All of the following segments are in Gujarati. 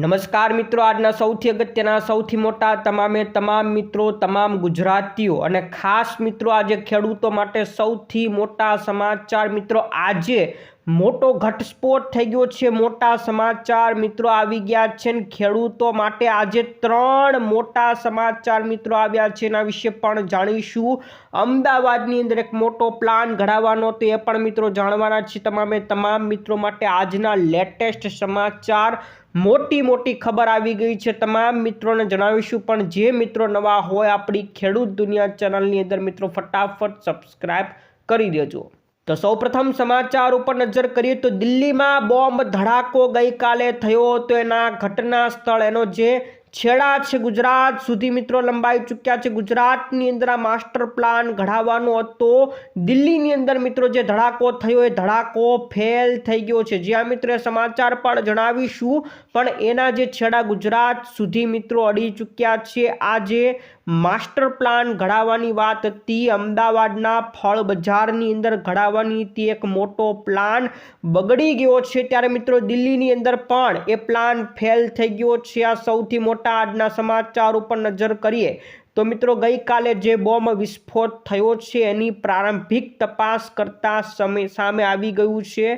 નમસ્કાર મિત્રો, આજના સૌથી અગત્યના, સૌથી મોટા, તમામે તમામ મિત્રો, તમામ ગુજરાતીઓ અને ખાસ મિત્રો, આજે ખેડૂતો માટે સૌથી મોટા સમાચાર મિત્રો, આજે મોટો ઘટસ્ફોટ થઈ ગયો છે. મોટા સમાચાર મિત્રો આવી ગયા છે ને ખેડૂતો માટે આજે ત્રણ મોટા સમાચાર મિત્રો આવ્યા છે. એના વિશે પણ જાણીશું. અમદાવાદની અંદર એક મોટો પ્લાન ઘડાવવાનો તો એ પણ મિત્રો જાણવાના છે. તમામે તમામ મિત્રો માટે આજના લેટેસ્ટ સમાચાર મોટી મોટી ખબર આવી ગઈ છે. તમામ મિત્રોને જણાવીશું, પણ જે મિત્રો નવા હોય આપણી ખેડૂત દુનિયા ચેનલની અંદર, મિત્રો ફટાફટ સબસ્ક્રાઇબ કરી દેજો. તો સૌપ્રથમ સમાચાર ઉપર નજર કરીએ તો દિલ્હીમાં બોમ્બ ધડાકો ગઈકાલે થયો હતો. એના ઘટના સ્થળ એનો જે છેડા છે ગુજરાત. સુધી મિત્રો લંબાઈ ચૂક્યા છે ગુજરાતની અંદર આ માસ્ટર પ્લાન ઘડાવવાનો હતો. દિલ્હીની અંદર મિત્રો જે ધડાકો થયો એ ધડાકો ફેલ થઈ ગયો છે. જ્યાં મિત્રો સમાચાર પણ જણાવીશું. પણ એના જે છેડા ગુજરાત સુધી મિત્રો અડી ચૂક્યા છે. આ જે માસ્ટર પ્લાન ઘડાવવાની વાત હતી. અમદાવાદના ફળ બજારની અંદર ઘડાવવાની હતી એક મોટો પ્લાન બગડી ગયો છે. ત્યારે મિત્રો દિલ્હીની અંદર પણ એ પ્લાન ફેલ થઈ ગયો છે. આ સૌથી મોટા આજના સમાચાર ઉપર નજર કરીએ તો મિત્રો, ગઈકાલે જે બોમ્બ વિસ્ફોટ થયો છે, એની પ્રારંભિક તપાસ કરતા સમય સામે આવી ગયું છે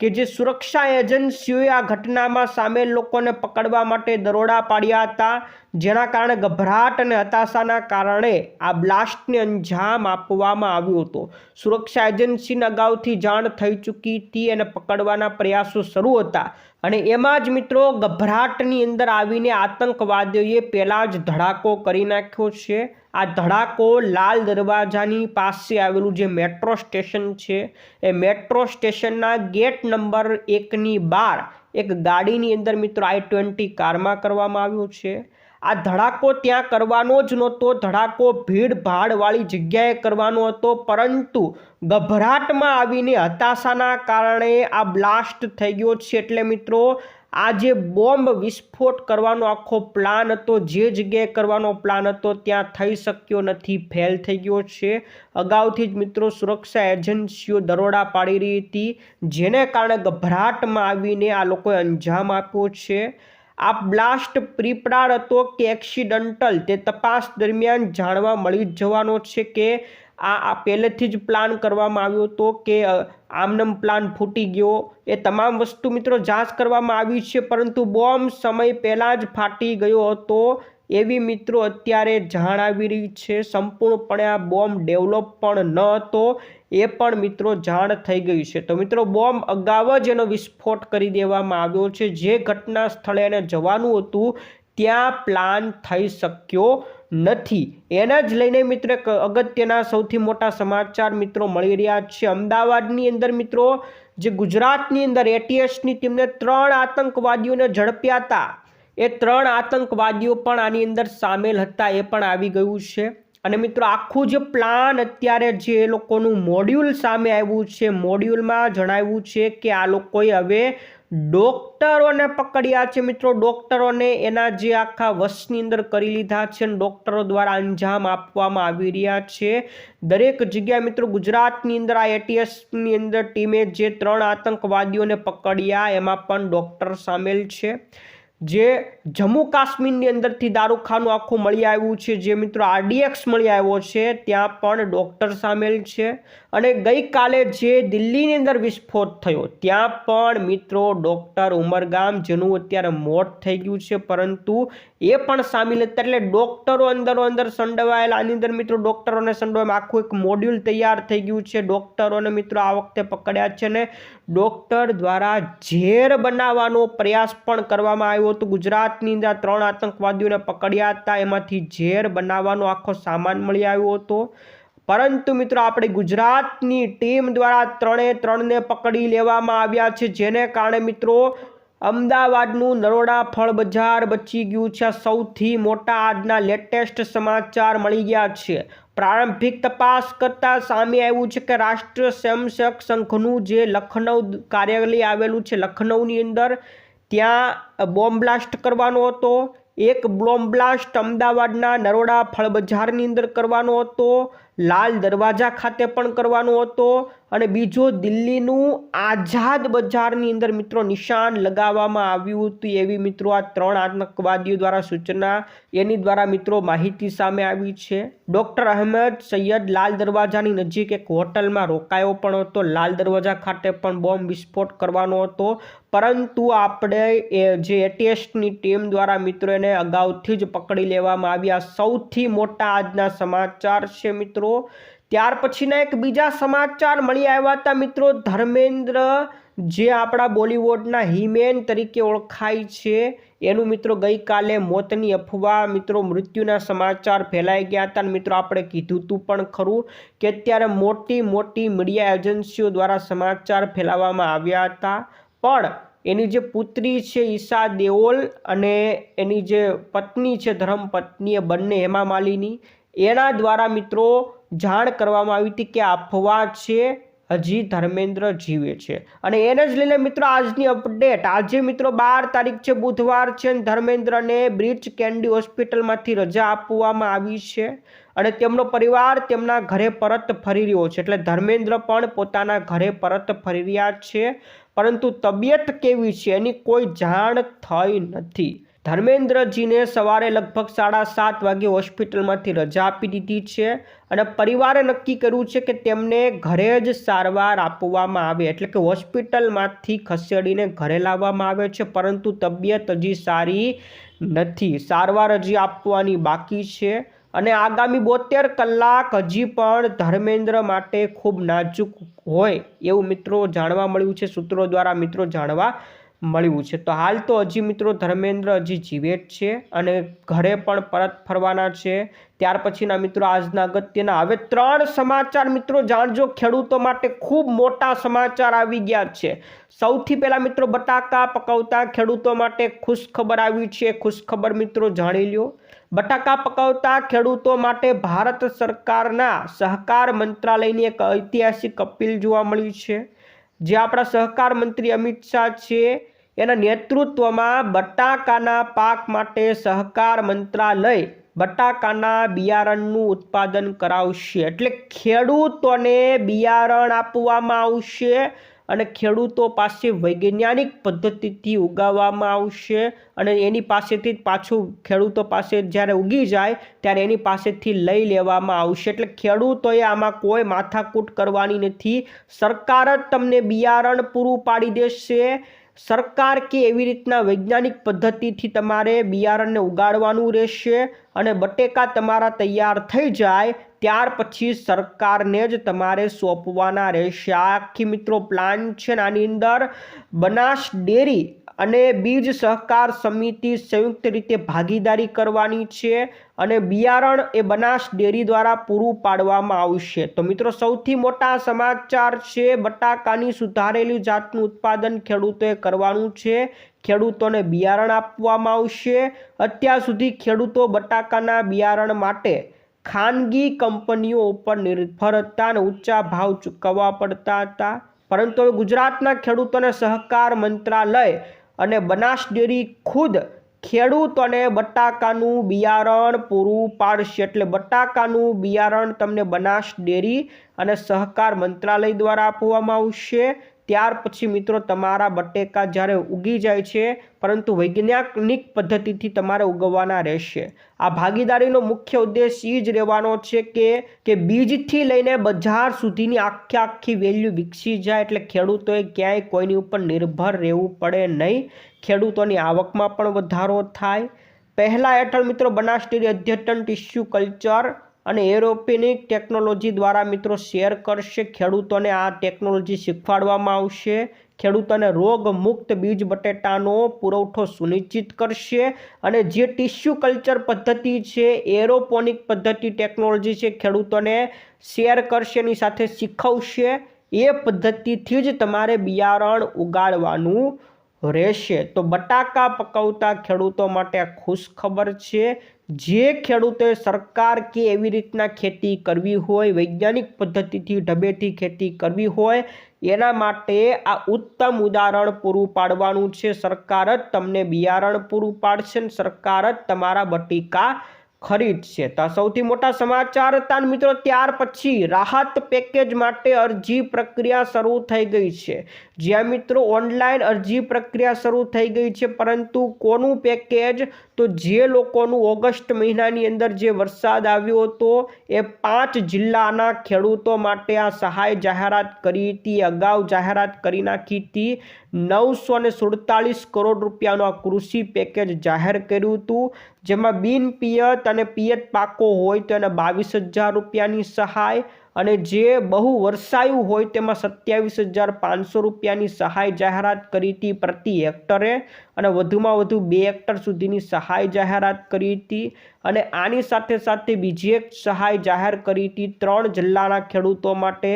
કે જે સુરક્ષા એજન્સીઓએ આ ઘટનામાં સામેલ લોકોને પકડવા માટે દરોડા પાડ્યા હતા, જેના કારણે ગભરાટ અને હતાશાના કારણે આ બ્લાસ્ટને અંજામ આપવામાં આવ્યો હતો. સુરક્ષા એજન્સીને અગાઉથી જાણ થઈ ચૂકી હતી અને પકડવાના પ્રયાસો શરૂ હતા. અને એમાં જ મિત્રો ગભરાટની અંદર આવીને આતંકવાદીઓએ પહેલાં જ ધડાકો કરી નાખ્યો છે. આ ધડાકો લાલ દરવાજાની પાસે આવેલું જે મેટ્રો સ્ટેશન છે, એ મેટ્રો સ્ટેશનના ગેટ નંબર એકની બાર એક ગાડીની અંદર મિત્રો આઈ ટ્વેન્ટી કારમાં કરવામાં આવ્યું છે. આ ધડાકો ત્યાં કરવાનો જ નહોતો. ધડાકો ભીડ ભાડવાળી જગ્યાએ કરવાનો હતો, પરંતુ ગભરાટમાં આવીને હતાશાના કારણે આ બ્લાસ્ટ થઈ ગયો છે. એટલે મિત્રો, આ જે બોમ્બ વિસ્ફોટ કરવાનો આખો પ્લાન હતો, જે જગ્યાએ કરવાનો પ્લાન હતો, ત્યાં થઈ શક્યો નથી, ફેલ થઈ ગયો છે. અગાઉથી જ મિત્રો, સુરક્ષા એજન્સીઓ દરોડા પાડી રહી હતી, જેને કારણે ગભરાટમાં આવીને આ લોકોએ અંજામ આપ્યો છે. આ બ્લાસ્ટ પ્રીપ્રાર હતો કે એક્સિડન્ટલ? તે તપાસ દરમિયાન જાણવા મળી જવાનો છે કે આ પહેલેથી જ પ્લાન કરવામાં આવ્યો હતો કે આમનમ પ્લાન ફૂટી ગયો. એ તમામ વસ્તુ મિત્રો જાંચ કરવામાં આવી છે, પરંતુ બોમ્બ સમય પહેલાં જ ફાટી ગયો હતો એવી મિત્રો અત્યારે જાણ રહી છે. સંપૂર્ણપણે આ બોમ્બ ડેવલપ પણ ન હતો. એ પણ મિત્રો જાણ થઈ ગયું છે. તો મિત્રો બોમ્બ અગાઉ જ એનો વિસ્ફોટ કરી દેવામાં આવ્યો છે. જે ઘટના સ્થળે એને જવાનું હતું, ત્યાં પ્લાન થઈ શક્યો નથી. એના જ લઈને મિત્રો અગત્યના સૌથી મોટા સમાચાર મિત્રો મળી રહ્યા છે. અમદાવાદની અંદર મિત્રો, જે ગુજરાતની અંદર એટીએસની ટીમને ત્રણ આતંકવાદીઓને ઝડપ્યા હતા. એ ત્રણ આતંકવાદીઓ પણ આની અંદર સામેલ હતા. એ પણ આવી ગયું છે. અને મિત્રો, આખું જે પ્લાન અત્યારે જે લોકોનું મોડ્યુલ સામે આવ્યું છે મોડ્યુલમાં જણાવ્યું છે કે આ લોકોએ હવે ડોક્ટરોને પકડ્યા છે મિત્રો. ડોક્ટરોને એના જે આખા વશની અંદર કરી લીધા છે અને ડોક્ટરો દ્વારા અંજામ આપવામાં આવી રહ્યા છે. દરેક જગ્યાએ મિત્રો, ગુજરાતની અંદર આ એટીએસની અંદર ટીમે જે ત્રણ આતંકવાદીઓને પકડ્યા, એમાં પણ ડોક્ટર સામેલ છે. જે જમ્મુ કાશ્મીરની અંદરથી દારૂખાનું આખું મળી આવ્યું છે. જે મિત્રો આરડીએક્સ મળી આવ્યો છે, ત્યાં પણ ડૉક્ટર સામેલ છે અને ગઈકાલે જે દિલ્હીની અંદર વિસ્ફોટ થયો, ત્યાં પણ મિત્રો ડૉક્ટર ઉમરગામ જેનું અત્યારે મોત થઈ ગયું છે. પરંતુ એ પણ સામેલ હતા એટલે ડૉક્ટરો અંદરો અંદર સંડવાયેલા. આની અંદર મિત્રો ડૉક્ટરોને સંડવામાં આખું એક મોડ્યુલ તૈયાર થઈ ગયું છે. ડૉક્ટરોને મિત્રો આ વખતે પકડ્યા છે ને ડૉક્ટર દ્વારા ઝેર બનાવવાનો પ્રયાસ પણ કરવામાં આવ્યો હતો. ગુજરાતની અંદર ત્રણ આતંકવાદીઓને પકડ્યા હતા. એમાંથી ઝેર બનાવવાનો આખો સામાન મળી આવ્યો હતો. પરંતુ મિત્રો, આપણે ગુજરાતની ટીમ દ્વારા ત્રણે ત્રણને પકડી લેવામાં આવ્યા છે. જેને કારણે મિત્રો, અમદાવાદનું નરોડા ફળ બજાર બચી ગયું છે. સૌથી મોટા આજના લેટેસ્ટ સમાચાર મળી ગયા છે. પ્રારંભિક તપાસ કરતાં સામે આવ્યું છે કે રાષ્ટ્રીય સ્વયંસેવક સંઘનું જે લખનૌ કાર્યાલય આવેલું છે લખનૌની અંદર, ત્યાં બોમ્બ બ્લાસ્ટ કરવાનો હતો. એક બોમ્બ બ્લાસ્ટ અમદાવાદના નરોડા ફળ બજારની અંદર કરવાનો હતો. લાલ દરવાજા ખાતે પણ કરવાનો હતો. અને બીજો દિલ્હીનું આઝાદ બજારની અંદર મિત્રો નિશાન લગાવવામાં આવ્યું હતું. એવી મિત્રો આ ત્રણ આતંકવાદીઓ દ્વારા સૂચના એની દ્વારા મિત્રો માહિતી સામે આવી છે. ડૉક્ટર અહેમદ સૈયદ લાલ દરવાજાની નજીક એક હોટલમાં રોકાયો પણ હતો. લાલ દરવાજા ખાતે પણ બોમ્બ વિસ્ફોટ કરવાનો હતો. પરંતુ આપણે એ જે એટીએસની ટીમ દ્વારા મિત્રો એને અગાઉથી જ પકડી લેવામાં આવ્યા સૌથી મોટા આજના સમાચાર છે મિત્રો. ત્યાર પછીના એક બીજા સમાચાર મળી આવ્યા હતા. મિત્રો, ધર્મેન્દ્ર જે આપણા બોલિવૂડના હિમેન તરીકે ઓળખાય છે, એનું મિત્રો ગઈકાલે મોતની અફવા, મિત્રો, મૃત્યુના સમાચાર ફેલાઈ ગયા હતા. મિત્રો, આપણે કીધું હતું પણ ખરું કે અત્યારે મોટી મોટી મીડિયા એજન્સીઓ દ્વારા સમાચાર ફેલાવવામાં આવ્યા હતા. પણ એની જે પુત્રી છે, ઈશા દેઓલ, અને એની જે પત્ની છે, ધર્મપત્ની, એ બંને હેમા માલિની એના દ્વારા મિત્રો જાણ કરવામાં આવી હતી કે અફવા છે, હજી ધર્મેન્દ્ર જીવે છે. અને એને જ લઈને મિત્રો આજની અપડેટ આજે મિત્રો બાર તારીખ છે, બુધવાર છે અને ધર્મેન્દ્રને બ્રિજ કેન્ડી હોસ્પિટલમાંથી રજા આપવામાં આવી છે. અને તેમનો પરિવાર તેમના ઘરે પરત ફરી રહ્યો છે. એટલે ધર્મેન્દ્ર પણ પોતાના ઘરે પરત ફરી રહ્યા છે. પરંતુ તબિયત કેવી છે એની કોઈ જાણ થઈ નથી. ધર્મેન્દ્રજીને સવારે લગભગ સાડા સાત વાગે હોસ્પિટલમાંથી રજા આપી દીધી છે અને પરિવારે નક્કી કર્યું છે કે તેમને ઘરે જ સારવાર આપવામાં આવે, એટલે કે હોસ્પિટલમાંથી ખસેડીને ઘરે લાવવામાં આવે છે, પરંતુ તબિયત હજી સારી નથી. સારવાર હજી આપવાની બાકી છે અને આગામી બોતેર કલાક હજી પણ ધર્મેન્દ્ર માટે ખૂબ નાજુક હોય એવું મિત્રો જાણવા મળ્યું છે. સૂત્રો દ્વારા મિત્રો જાણવા મળ્યું છે. તો હાલ તો હજી મિત્રો ધર્મેન્દ્ર હજી જીવેટ છે અને ઘરે પણ પરત ફરવાના છે. ત્યાર પછીના મિત્રો આજના અગત્યના. હવે ત્રણ સમાચાર મિત્રો જાણજો. ખેડૂતો માટે ખૂબ મોટા સમાચાર આવી ગયા છે. સૌથી પહેલાં મિત્રો બટાકા પકવતા ખેડૂતો માટે ખુશખબર આવી છે. ખુશખબર મિત્રો જાણી લ્યો. બટાકા પકવતા ખેડૂતો માટે ભારત સરકારના સહકાર મંત્રાલયની એક ઐતિહાસિક અપીલ જોવા મળી છે. જે આપણા સહકાર મંત્રી અમિત શાહ છે. એના નેતૃત્વમાં બટાકાના પાક માટે સહકાર મંત્રાલય બટાકાના બિયારણનું ઉત્પાદન કરાવશે. એટલે ખેડૂતોને બિયારણ આપવામાં આવશે અને ખેડૂતો પાસે વૈજ્ઞાનિક પદ્ધતિથી ઉગાવવામાં આવશે અને એની પાસેથી જ પાછું ખેડૂતો પાસે જ્યારે ઉગી જાય ત્યારે એની પાસેથી લઈ લેવામાં આવશે. એટલે ખેડૂતોએ આમાં કોઈ માથાકૂટ કરવાની નથી. સરકાર જ તમને બિયારણ પૂરું પાડી દેશે. સરકાર કે એવી રીતના વૈજ્ઞાનિક પદ્ધતિથી તમારે બિયારણને ઉગાડવાનું રહેશે? અને બટેકા તમારા તૈયાર થઈ જાય, ત્યાર પછી સરકારને જ તમારે સોંપવાના રહેશે. આખી મિત્રો પ્લાન છે આની અંદર બનાસ ડેરી અને બીજ સહકાર સમિતિ સંયુક્ત રીતે ભાગીદારી કરવાની છે અને બિયારણ એ બનાસ ડેરી દ્વારા પૂરું પાડવામાં આવશે. તો મિત્રો સૌથી મોટા સમાચાર છે, બટાકાની સુધારેલી જાતનું ઉત્પાદન ખેડૂતોએ કરવાનું છે. ખેડૂતોને બિયારણ આપવામાં આવશે. અત્યાર સુધી ખેડૂતો બટાકાના બિયારણ માટે ખાનગી કંપનીઓ ઉપર નિર્ભર હતા અને ઊંચા ભાવ ચૂકવવા પડતા હતા. પરંતુ હવે ગુજરાતના ખેડૂતોને સહકાર મંત્રાલય અને બનાસ ડેરી ખુદ ખેડૂતોને બટાકાનું બિયારણ પૂરું પાડશે. એટલે બટાકાનું બિયારણ તમને બનાસ ડેરી અને સહકાર મંત્રાલય દ્વારા આપવામાં આવશે. ત્યાર પછી મિત્રો તમારા બટેકા જ્યારે ઉગી જાય છે, પરંતુ વૈજ્ઞાનિક પદ્ધતિથી તમારે ઉગવવાના રહેશે. આ ભાગીદારીનો મુખ્ય ઉદ્દેશ એ જ રહેવાનો છે કે કે બીજથી લઈને બજાર સુધીની આખી આખી વેલ્યુ વિકસી જાય એટલે ખેડૂતોએ ક્યાંય કોઈની ઉપર નિર્ભર રહેવું પડે નહીં. ખેડૂતોની આવકમાં પણ વધારો થાય. પહેલાં હેઠળ મિત્રો બનાસ ડેરી અદ્યતન ટિશ્યુ કલ્ચર અને એરોપેનિક ટેકનોલોજી દ્વારા મિત્રો શેર કરશે. ખેડૂતોને આ ટેકનોલોજી શીખવાડવામાં આવશે. ખેડૂતોને રોગમુક્ત બીજ બટેટાનો પુરવઠો સુનિશ્ચિત કરશે. અને જે ટિશ્યુ કલ્ચર પદ્ધતિ છે, એરોપોનિક પદ્ધતિ ટેકનોલોજી છે, ખેડૂતોને શેર કરશે, એની સાથે શીખવશે. એ પદ્ધતિથી જ તમારે બિયારણ ઉગાડવાનું રહેશે. તો બટાકા પકવતા ખેડૂતો માટે ખુશ ખબર છે. જે ખેડૂતે સરકાર કે એવી રીતના ખેતી કરવી હોય, વૈજ્ઞાનિક પદ્ધતિથી ઢબેથી ખેતી કરવી હોય, એના માટે આ ઉત્તમ ઉદાહરણ પૂરું પાડવાનું છે. સરકાર જ તમને બિયારણ પૂરું પાડશે સરકાર જ તમારા બટીકા ખરીદશે. તો સૌથી મોટા સમાચાર હતા મિત્રો, ત્યાર પછી રાહત પેકેજ માટે અરજી પ્રક્રિયા શરૂ થઈ ગઈ છે. જ્યાં મિત્રો, ઓનલાઈન અરજી પ્રક્રિયા શરૂ થઈ ગઈ છે, પરંતુ કોનું પેકેજ તો જે લોકોનું ઓગસ્ટ મહિનાની અંદર જે વરસાદ આવ્યો હતો, એ પાંચ જિલ્લાના ખેડૂતો માટે આ સહાય જાહેરાત કરી હતી, અગાઉ જાહેરાત કરી નાખી હતી. નવસો ને સુડતાલીસ કરોડ રૂપિયાનું આ કૃષિ પેકેજ જાહેર કર્યું હતું, જેમાં બિન પિયત અને પિયત પાકો હોય તો એને બાવીસ હજાર રૂપિયાની સહાય અને જે બહુ વરસાયું હોય તેમાં સત્યાવીસ હજાર પાંચસો રૂપિયાની સહાય જાહેરાત કરી હતી પ્રતિ હેક્ટરે અને વધુમાં વધુ બે હેક્ટર સુધીની સહાય જાહેરાત કરી હતી. અને આની સાથે સાથે બીજી એક સહાય જાહેર કરી હતી ત્રણ જિલ્લાના ખેડૂતો માટે.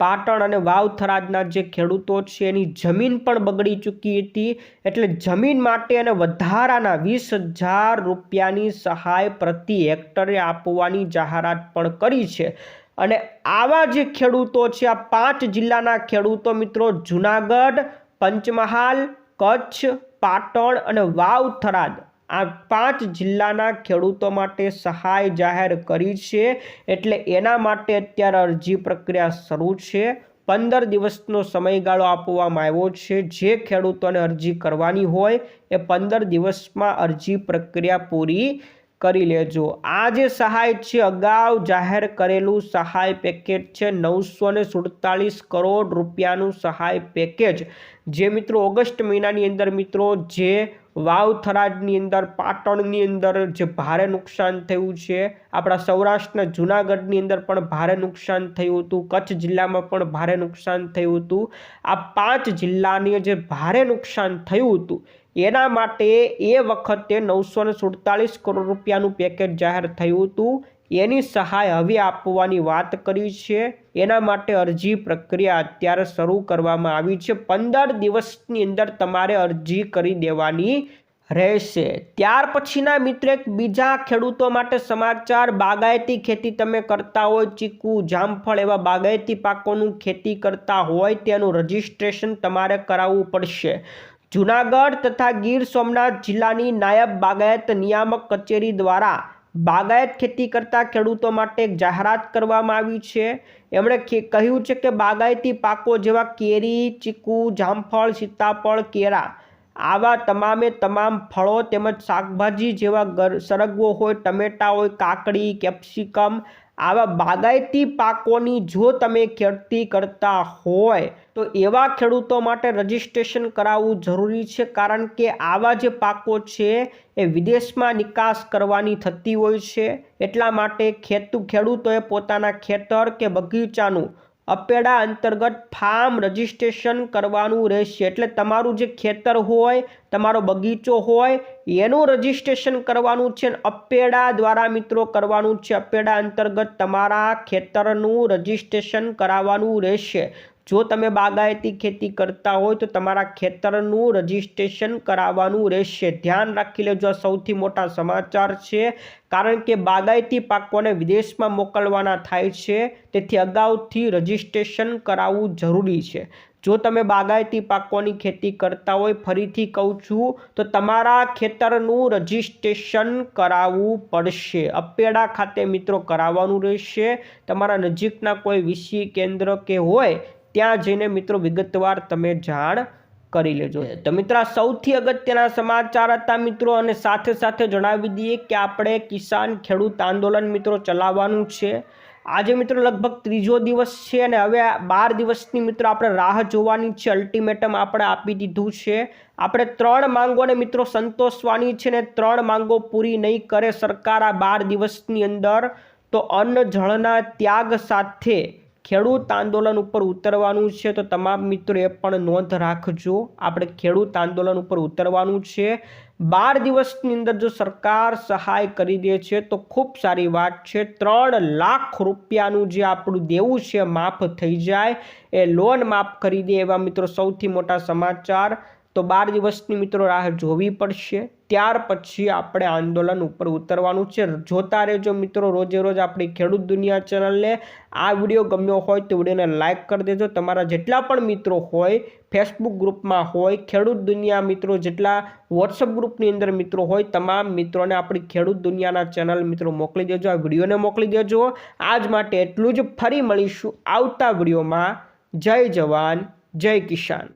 પાટણ અને વાવ થરાદના જે ખેડૂતો છે એની જમીન પણ બગડી ચૂકી હતી. એટલે જમીન માટે અને વધારાના વીસ હજાર રૂપિયાની સહાય પ્રતિ હેક્ટરે આપવાની જાહેરાત પણ કરી છે. અને આવા જે ખેડૂતો છે આ પાંચ જિલ્લાના ખેડૂતો મિત્રો. જુનાગઢ, પંચમહાલ, કચ્છ, પાટણ અને વાવ થરાદ આ પાંચ જિલ્લાના ખેડૂતો માટે સહાય જાહેર કરી છે. એટલે એના માટે અત્યારે અરજી પ્રક્રિયા શરૂ છે. પંદર દિવસનો સમયગાળો આપવામાં આવ્યો છે. જે ખેડૂતોને અરજી કરવાની હોય એ પંદર દિવસમાં અરજી પ્રક્રિયા પૂરી કરી લેજો. આ જે સહાય છે, અગાઉ જાહેર કરેલું સહાય પેકેજ છે નવસો ને સુડતાલીસ કરોડ રૂપિયાનું સહાય પેકેજ. જે મિત્રો ઓગસ્ટ મહિનાની અંદર મિત્રો, જે વાવ થરાદની અંદર, પાટણની અંદર જે ભારે નુકસાન થયું છે. આપણા સૌરાષ્ટ્રના જૂનાગઢની અંદર પણ ભારે નુકસાન થયું હતું. કચ્છ જિલ્લામાં પણ ભારે નુકસાન થયું હતું. આ પાંચ જિલ્લાની જે ભારે નુકસાન થયું હતું, એના માટે એ વખતે નવસો ને સુડતાલીસ કરોડ રૂપિયાનું પેકેજ જાહેર થયું હતું. એની સહાય હવે આપવાની વાત કરી છે. એના માટે અરજી પ્રક્રિયા અત્યારે શરૂ કરવામાં આવી છે. પંદર દિવસની અંદર તમારે અરજી કરી દેવાની રહેશે. ત્યાર પછીના મિત્ર, એક બીજા ખેડૂતો માટે સમાચાર. બાગાયતી ખેતી તમે કરતા હોય, ચીકુ, જામફળ એવા બાગાયતી પાકોનું ખેતી કરતા હોય, તેનું રજિસ્ટ્રેશન તમારે કરાવવું પડશે. જુનાગઢ તથા ગીર સોમનાથ જિલ્લાની નાયબ બાગાયત નિયામક કચેરી દ્વારા બાગાયત ખેતી કરતા ખેડૂતો માટે એક જાહેરાત કરવામાં આવી છે. એમણે કહ્યું છે કે બાગાયતી પાકો જેવા કેરી, ચીકુ, જામફળ, સીતાફળ, કેળા આવા તમામે તમામ ફળો તેમજ શાકભાજી જેવા સરગવો હોય, ટમેટા હોય, કાકડી, કેપ્સિકમ આવા બાગાયતી પાકોની જો તમે ખેતી કરતા હોય, તો એવા ખેડૂતો માટે રજિસ્ટ્રેશન કરાવવું જરૂરી છે. કારણ કે આવા જે પાકો છે, એ વિદેશમાં નિકાસ કરવાની થતી હોય છે. એટલા માટે ખેતુ ખેડૂતોએ પોતાના ખેતર કે બગીચાનું અપેડા અંતર્ગત ફાર્મ રજિસ્ટ્રેશન કરવાનું રહેશે. એટલે તમારું જે ખેતર હોય, તમારો બગીચો હોય, એનું રજિસ્ટ્રેશન કરવાનું છે અપેડા દ્વારા મિત્રો કરવાનું છે. અપેડા અંતર્ગત તમારા ખેતરનું રજિસ્ટ્રેશન કરાવવાનું રહેશે. જો તમે બાગાયતી ખેતી કરતા હોય તો તમારા ખેતરનું રજિસ્ટ્રેશન કરાવવાનું રહેશે. ધ્યાન રાખી લેજો સૌથી મોટા સમાચાર છે. કારણ કે બાગાયતી પાકોને વિદેશમાં મોકલવાના થાય છે, તેથી અગાઉથી રજિસ્ટ્રેશન કરાવવું જરૂરી છે. જો તમે બાગાયતી પાકોની ખેતી કરતા હોય, ફરીથી કહું છું, તો તમારા ખેતરનું રજિસ્ટ્રેશન કરાવવું પડશે. અપેડા ખાતે મિત્રો કરાવવાનું રહેશે. તમારા નજીકના કોઈ વિષય કેન્દ્ર કે હોય ત્યાં જઈને મિત્રો વિગતવાર તમે જાણ કરી લેજો. તો મિત્રો સૌથી અગત્યના સમાચાર હતા મિત્રો અને સાથે સાથે જણાવી દઈએ કે આપણે કિસાન ખેડૂત આંદોલન મિત્રો ચલાવવાનું છે. આજે મિત્રો લગભગ ત્રીજો દિવસ છે અને હવે બાર દિવસની મિત્રો આપણે રાહ જોવાની છે. અલ્ટિમેટમ આપણે આપી દીધું છે. આપણે ત્રણ માંગોને મિત્રો સંતોષવાની છે ને ત્રણ માંગો પૂરી નહીં કરે સરકાર આ બાર દિવસની અંદર. તો અન્ન જળના ત્યાગ સાથે ખેડૂત આંદોલન ઉપર ઉતરવાનું છે, તો તમામ મિત્રો એ પણ નોંધ રાખજો. આપણે ખેડૂત આંદોલન ઉપર ઉતરવાનું છે. બાર દિવસની અંદર જો સરકાર સહાય કરી દે છે, તો ખૂબ સારી વાત છે. ત્રણ લાખ રૂપિયાનું જે આપણું દેવું છે, માફ થઈ જાય. એ લોન માફ કરી દે એવા મિત્રો સૌથી મોટા સમાચાર. તો બાર દિવસની મિત્રો રાહ જોવી પડશે. ત્યાર પછી આપણે આંદોલન ઉપર ઉતરવાનું છે. જોતા રહેજો મિત્રો, રોજે રોજ આપણી ખેડૂત દુનિયા ચેનલને. આ વીડિયો ગમ્યો હોય તો વિડીયોને લાઇક કરી દેજો. તમારા જેટલા પણ મિત્રો હોય ફેસબુક ગ્રુપમાં હોય, ખેડૂત દુનિયા મિત્રો જેટલા વોટ્સઅપ ગ્રુપની અંદર મિત્રો હોય, તમામ મિત્રોને આપણી ખેડૂત દુનિયાના ચેનલ મિત્રો મોકલી દેજો. આ વિડીયોને મોકલી દેજો. આજ માટે એટલું જ. ફરી મળીશું આવતા વિડીયોમાં. જય જવાન, જય કિસાન.